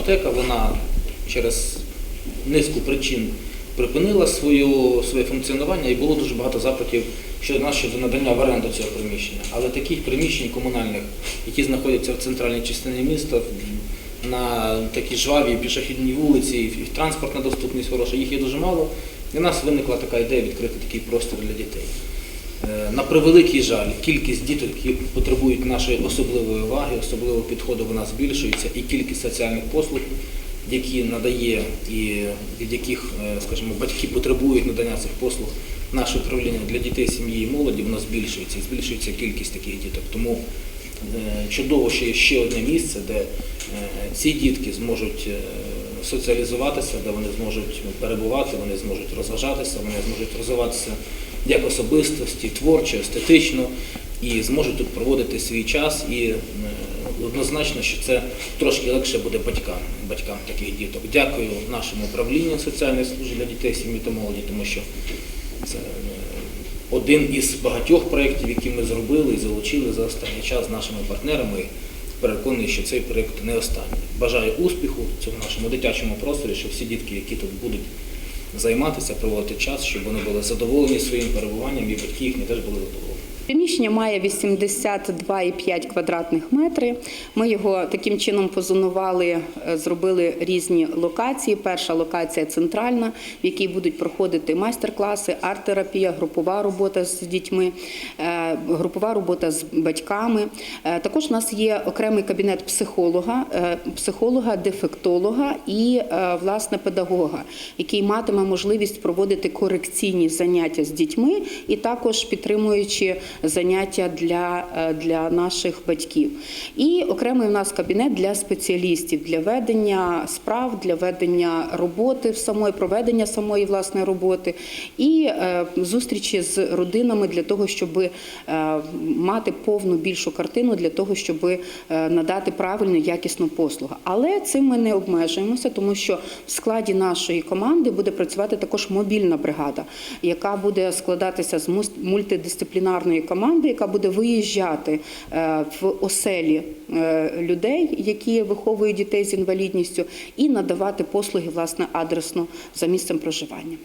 аптека, вона через низку причин припинила свою, своє функціонування і було дуже багато запитів щодо нас щодо надання в оренду цього приміщення. Але таких приміщень комунальних, які знаходяться в центральній частині міста, на такій жвавій пішохідній вулиці, і транспортна доступність хороша, їх є дуже мало. І в нас виникла така ідея відкрити такий простір для дітей. Е, На превеликий жаль, кількість діток, які потребують нашої особливої уваги, особливого підходу, вона збільшується, і кількість соціальних послуг, які надає і від яких, е, скажімо, батьки потребують надання цих послуг, наше управління для дітей, сім'ї і молоді, воно збільшується і збільшується кількість таких діток. Тому е, чудово, що є ще одне місце, де ці дітки зможуть соціалізуватися, де вони зможуть перебувати, вони зможуть розважатися, вони зможуть розвиватися як особистості, творчо, естетично, і зможуть тут проводити свій час. І е, однозначно, що це трошки легше буде батькам, батькам таких діток. Дякую нашому управлінню соціальної служби для дітей, сім'ї та молоді, тому що це е, один із багатьох проєктів, які ми зробили і залучили за останній час з нашими партнерами. Переконаний, що цей проєкт не останній. Бажаю успіху в цьому нашому дитячому просторі, щоб всі дітки, які тут будуть займатися, проводити час, щоб вони були задоволені своїм перебуванням і батьки їхні теж були задоволені. Приміщення має 82,5 квадратних метри. Ми його таким чином позонували, е, зробили різні локації. Перша локація центральна, в якій будуть проходити майстер-класи, арт-терапія, групова робота з дітьми, е, групова робота з батьками. Е, Також у нас є окремий кабінет психолога, психолога, дефектолога і власне педагога, який матиме можливість проводити корекційні заняття з дітьми і також підтримуючи заняття для, е, для наших батьків. І окремий у нас кабінет для спеціалістів для ведення справ, для ведення роботи в самої проведення самої власної роботи і е, зустрічі з родинами для того, щоб е, мати повну більшу картину для того, щоб надати правильну якісну послугу. Але цим ми не обмежуємося, тому що в складі нашої команди буде працювати також мобільна бригада, яка буде складатися з мультидисциплінарної команди, яка буде виїжджати е, в оселі е, людей, які виховують дітей з інвалідністю, і надавати послуги власне адресно за місцем проживання.